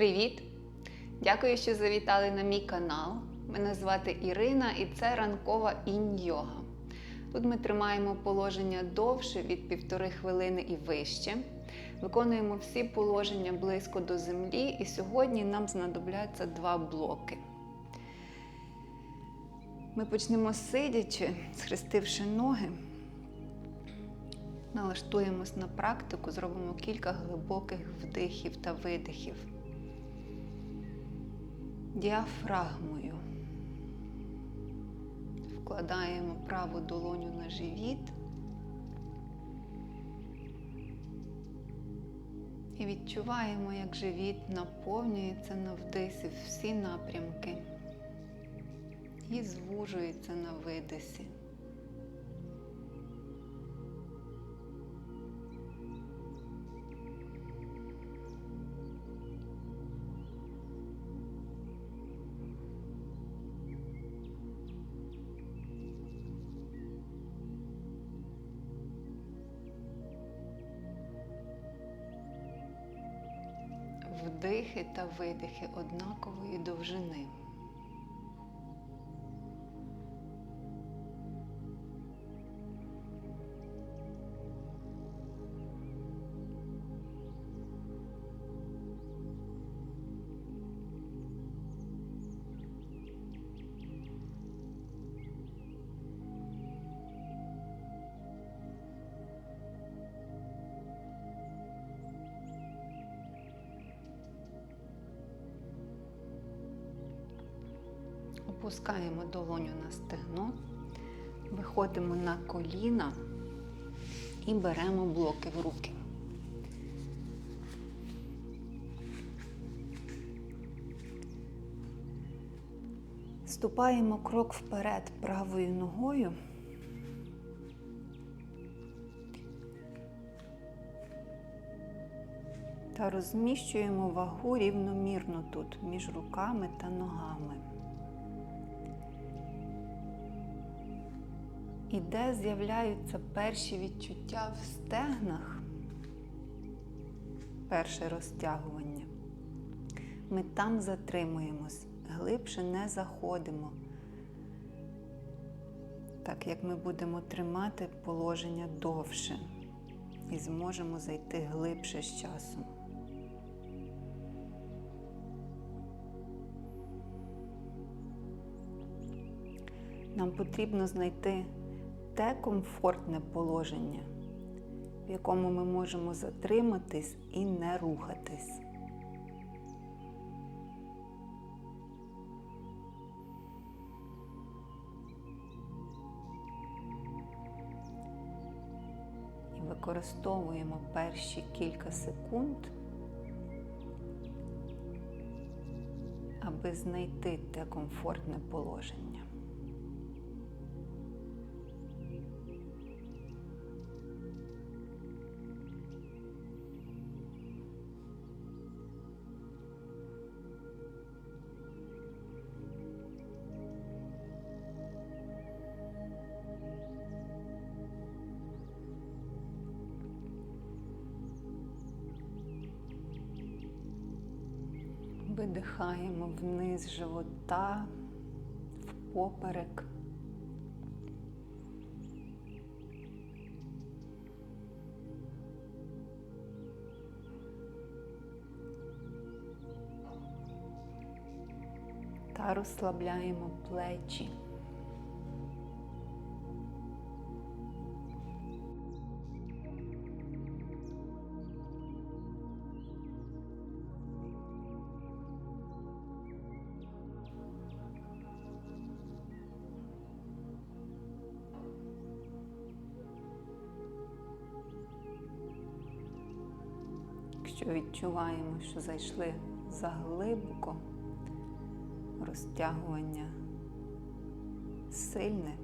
Привіт! Дякую, що завітали на мій канал. Мене звати Ірина і це ранкова інь-йога. Тут ми тримаємо положення довше від півтори хвилини і вище. Виконуємо всі положення близько до землі, і сьогодні нам знадобляться два блоки. Ми почнемо сидячи, схрестивши ноги. Налаштуємось на практику, зробимо кілька глибоких вдихів та видихів. Діафрагмою. Вкладаємо праву долоню на живіт. І відчуваємо, як живіт наповнюється на вдисі всі напрямки і звужується на видисі. Вдихи та видихи однакової довжини. Опускаємо долоню на стегно, виходимо на коліна і беремо блоки в руки. Ступаємо крок вперед правою ногою. Та розміщуємо вагу рівномірно тут між руками та ногами. І де з'являються перші відчуття в стегнах, перше розтягування, ми там затримуємось, глибше не заходимо, так як ми будемо тримати положення довше і зможемо зайти глибше з часом. Нам потрібно знайти те комфортне положення, в якому ми можемо затриматись і не рухатись. Використовуємо перші кілька секунд, аби знайти те комфортне положення. Видихаємо вниз живота, в поперек. Та розслабляємо плечі. Якщо відчуваємо, що зайшли заглибоко, розтягування сильне,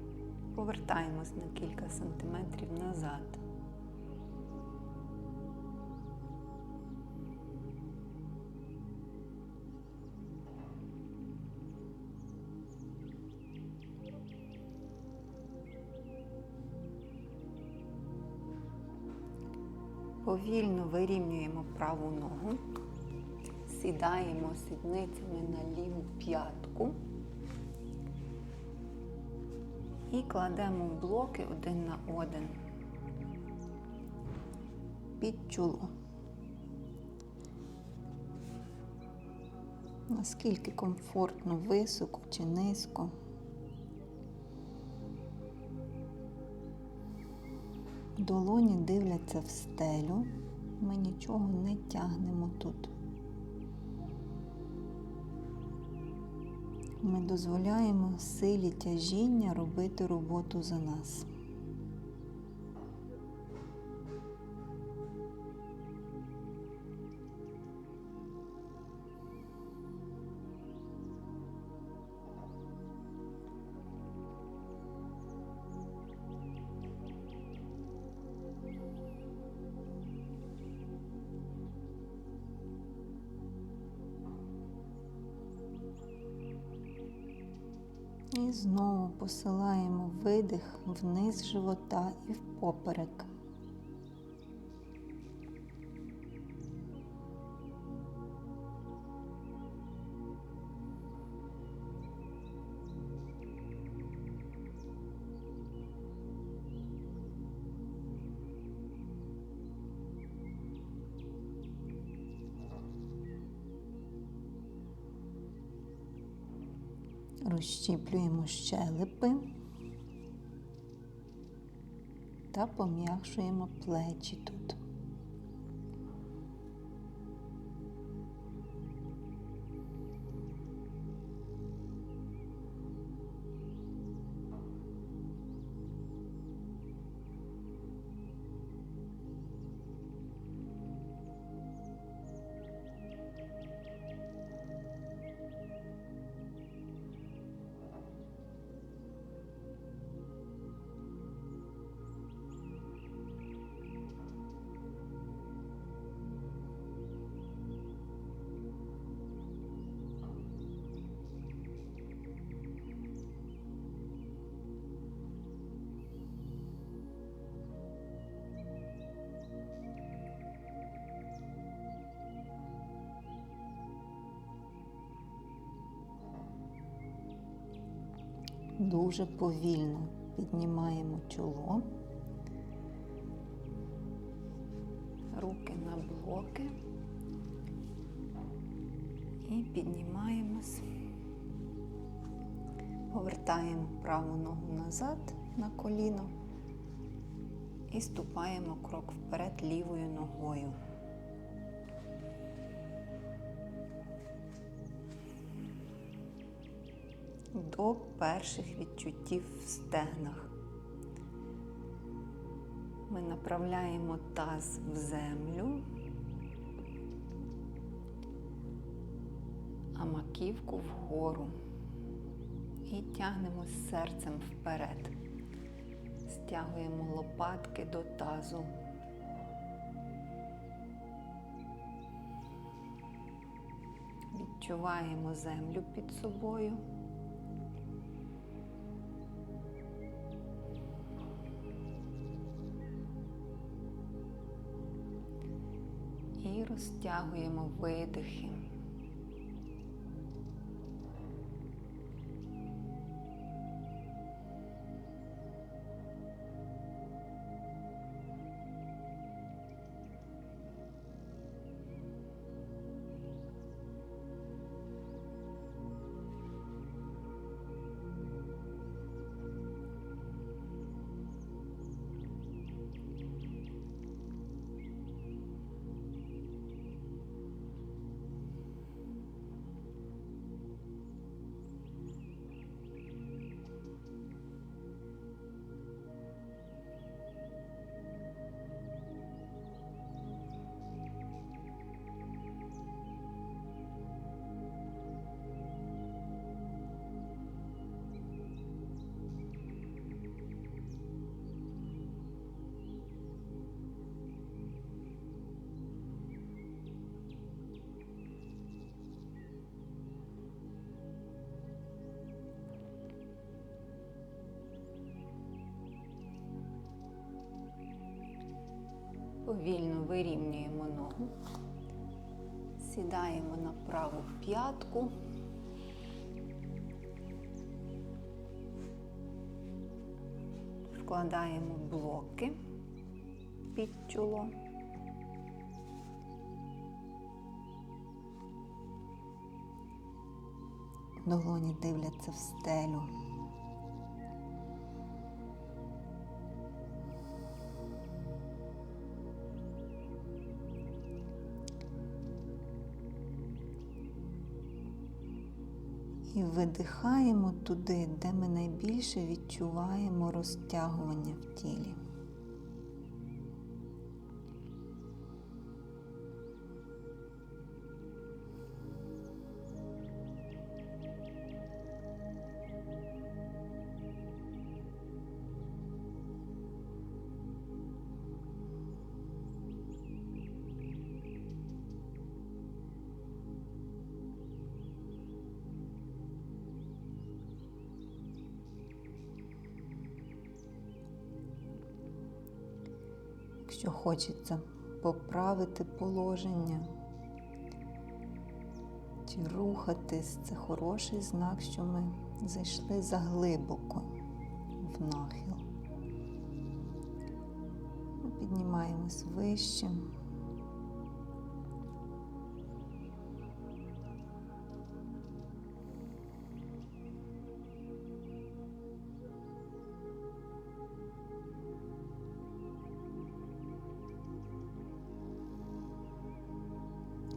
повертаємось на кілька сантиметрів назад. Повільно вирівнюємо праву ногу, Сідаємо сідницями на ліву п'ятку і кладемо блоки один на один під чоло. Наскільки комфортно, високо чи низько. Долоні дивляться в стелю. Ми нічого не тягнемо тут. Ми дозволяємо силі тяжіння робити роботу за нас. Знову посилаємо видих вниз живота і впоперек. Розщіплюємо щелепи та пом'якшуємо плечі тут. Дуже повільно піднімаємо чоло, руки на блоки і піднімаємось. Повертаємо праву ногу назад на коліно і ступаємо крок вперед лівою ногою. До перших відчуттів в стегнах. Ми направляємо таз в землю, а маківку вгору і тягнемо серцем вперед. Стягуємо лопатки до тазу. Відчуваємо землю під собою. І розтягуємо видихи. Повільно вирівнюємо ногу, Сідаємо на праву п'ятку. Вкладаємо блоки під чоло. Долоні дивляться в стелю. І видихаємо туди, де ми найбільше відчуваємо розтягування в тілі. Якщо хочеться поправити положення чи рухатись, це хороший знак, що ми зайшли заглибоко в нахил. Піднімаємось вище.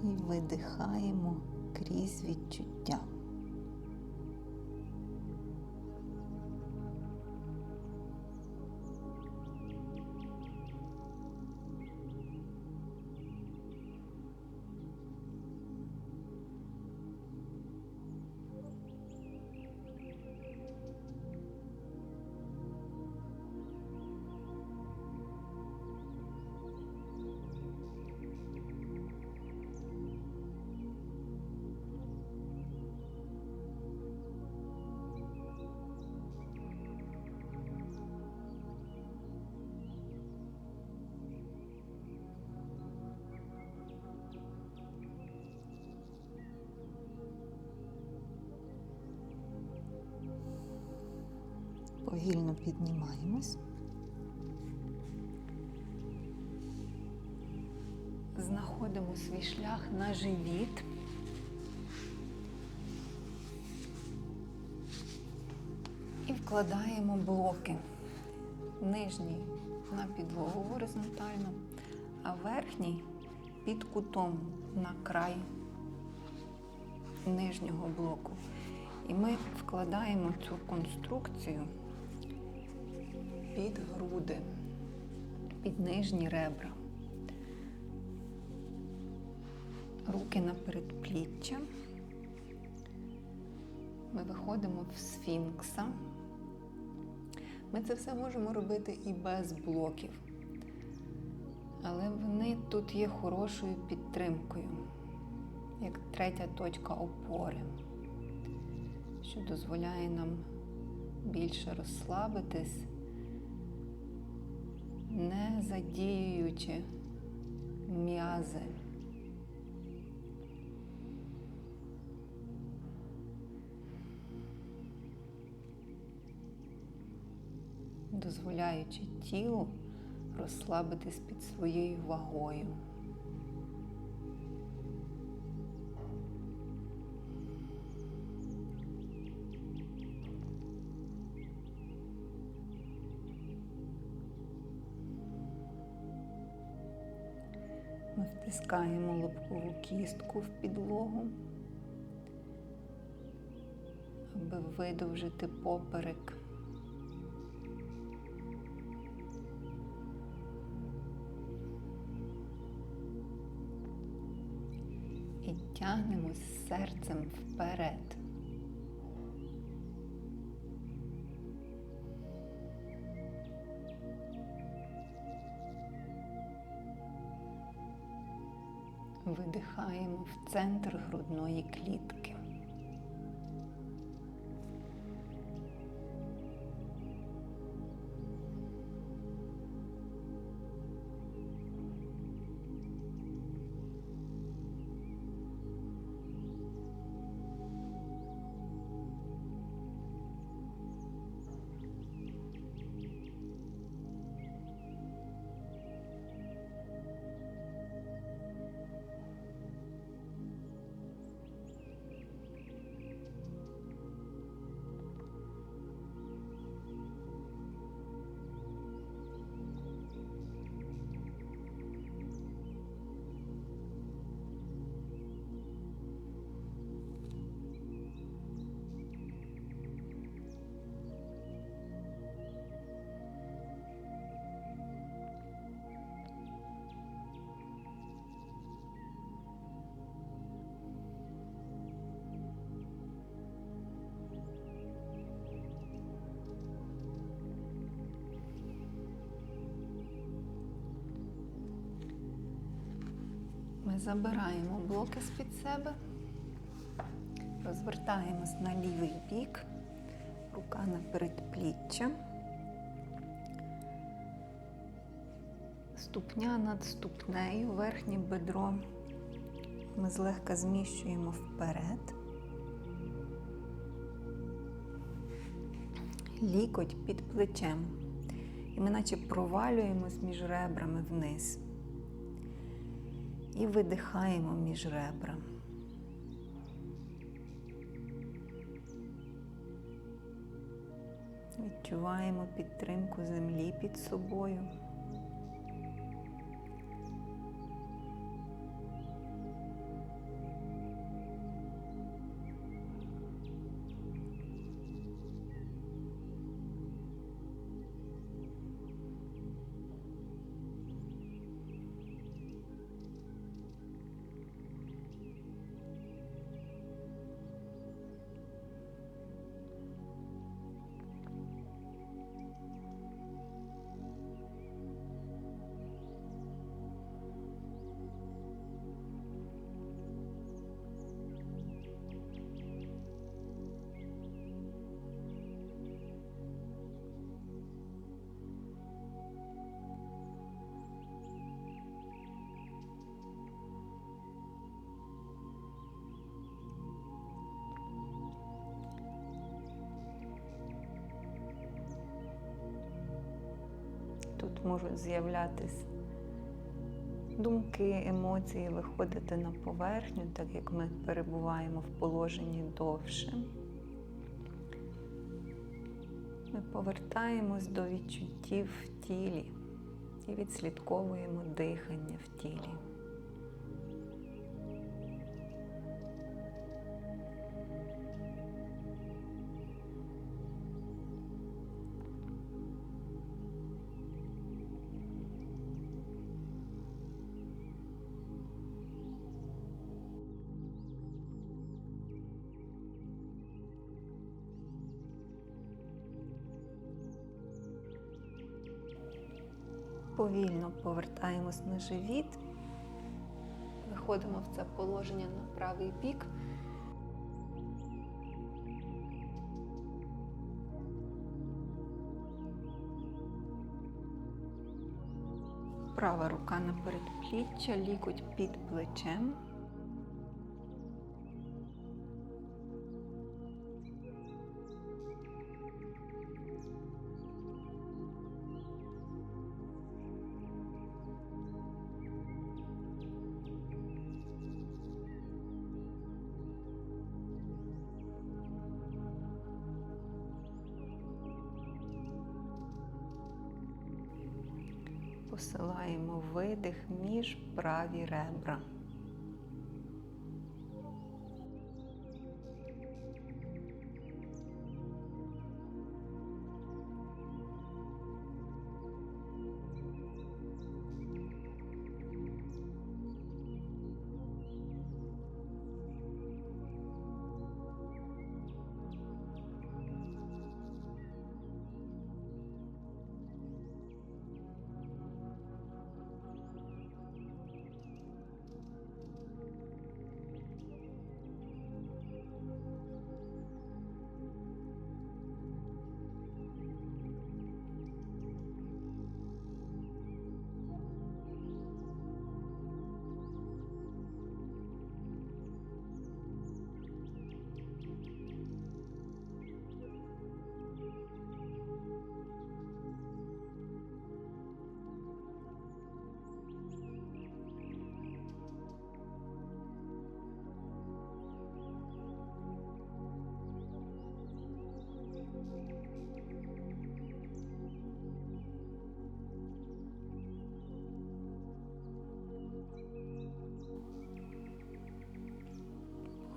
І видихаємо крізь відчуття. Повільно піднімаємось. Знаходимо свій шлях на живіт. І вкладаємо блоки. Нижній на підлогу горизонтально, а верхній під кутом на край нижнього блоку. І ми вкладаємо цю конструкцію під груди, під нижні ребра. Руки на передпліччя. Ми виходимо в сфінкса. Ми це все можемо робити і без блоків. Але вони тут є хорошою підтримкою, як третя точка опори, що дозволяє нам більше розслабитись, не задіюючи м'язи. дозволяючи тілу розслабитись під своєю вагою. Втискаємо лобкову кістку в підлогу, аби видовжити поперек. І тягнемось серцем вперед. Видихаємо в центр грудної клітки. Ми забираємо блоки з-під себе, розвертаємось на лівий бік, рука на передпліччя. Ступня над ступнею, верхнє бедро ми злегка зміщуємо вперед. Лікоть під плечем. І ми наче провалюємось між ребрами вниз. І видихаємо між ребра. Відчуваємо підтримку землі під собою. Можуть з'являтись думки, емоції, виходити на поверхню, так як ми перебуваємо в положенні довше. Ми повертаємось до відчуттів в тілі і відслідковуємо дихання в тілі. Повертаємось на живіт, виходимо в це положення на правий бік. Права рука на передпліччя, лікоть під плечем. Посилаємо між праві ребра.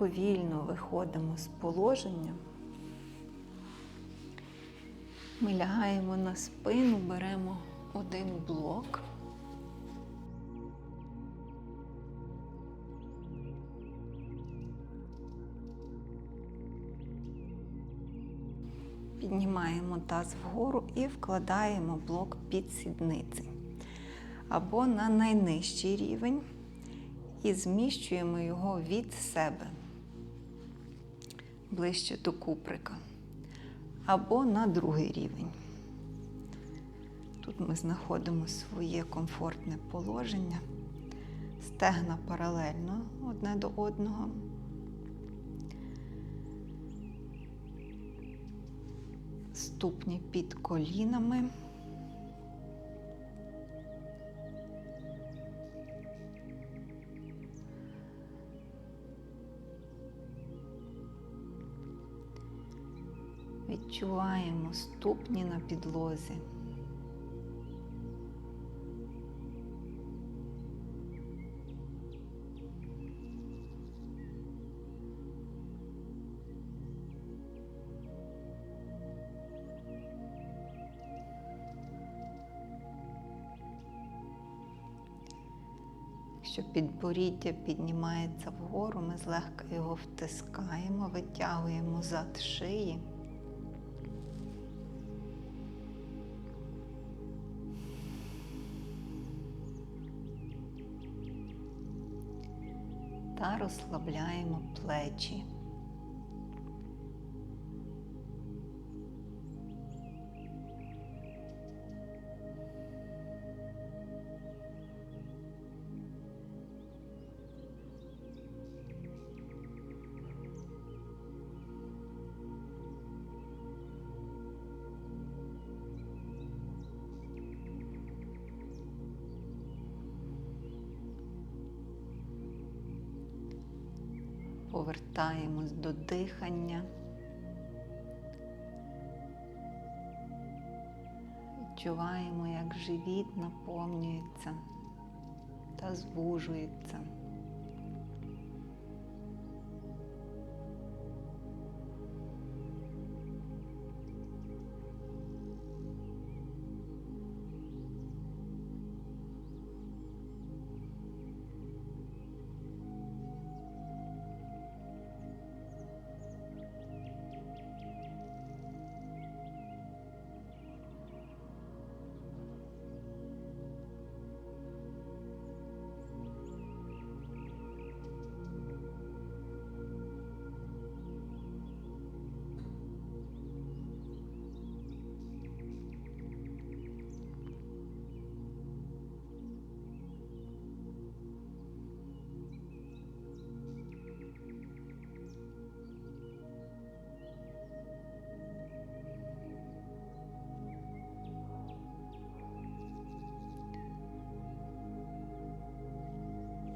Повільно виходимо з положення. Ми лягаємо на спину, беремо один блок. Піднімаємо таз вгору і вкладаємо блок під сідниці або на найнижчий рівень і зміщуємо його від себе ближче до куприка або на другий рівень. Тут ми знаходимо своє комфортне положення, стегна паралельно одне до одного. Ступні під колінами. Відчуваємо ступні на підлозі. Якщо підборіддя піднімається вгору, ми злегка його втискаємо, витягуємо зад шиї. Розслабляємо плечі. Повертаємось до дихання. Відчуваємо, як живіт наповнюється та звужується.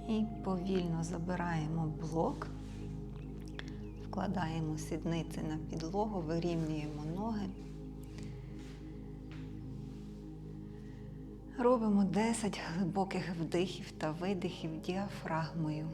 І повільно забираємо блок, вкладаємо сідниці на підлогу, вирівнюємо ноги. Робимо 10 глибоких вдихів та видихів діафрагмою.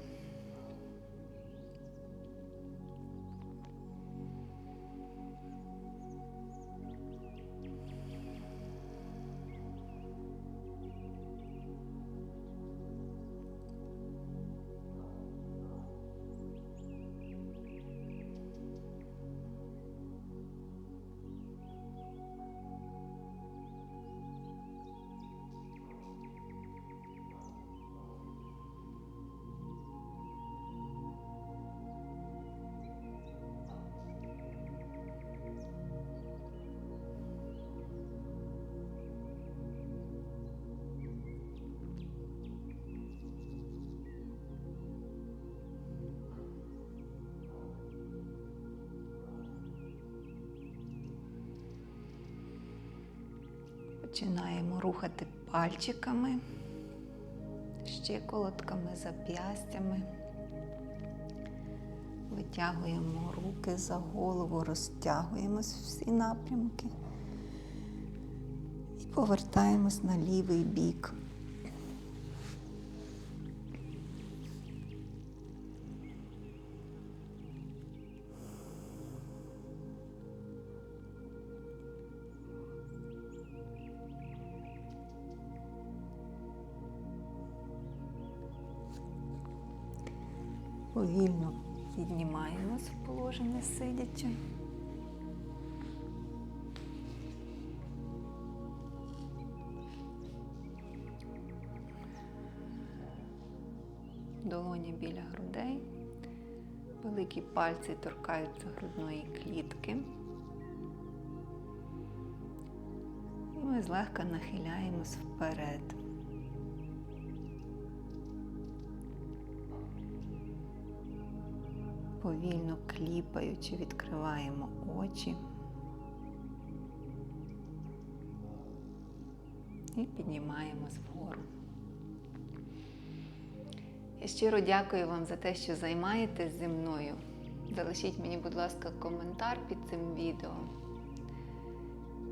Починаємо рухати пальчиками, щиколотками, зап'ястями. Витягуємо руки за голову, розтягуємось всі напрямки і повертаємось на лівий бік. Сидячи. долоня біля грудей. Великі пальці торкаються грудної клітки. І ми злегка нахиляємось вперед. Повільно кліпаючи, відкриваємо очі. І піднімаємось вгору. Я щиро дякую вам за те, що займаєтесь зі мною. Залишіть мені, будь ласка, коментар під цим відео.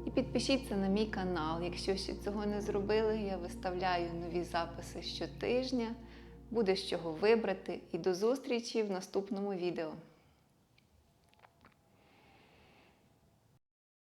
І підпишіться на мій канал. Якщо ще цього не зробили, я виставляю нові записи щотижня. Буде з чого вибрати. І до зустрічі в наступному відео.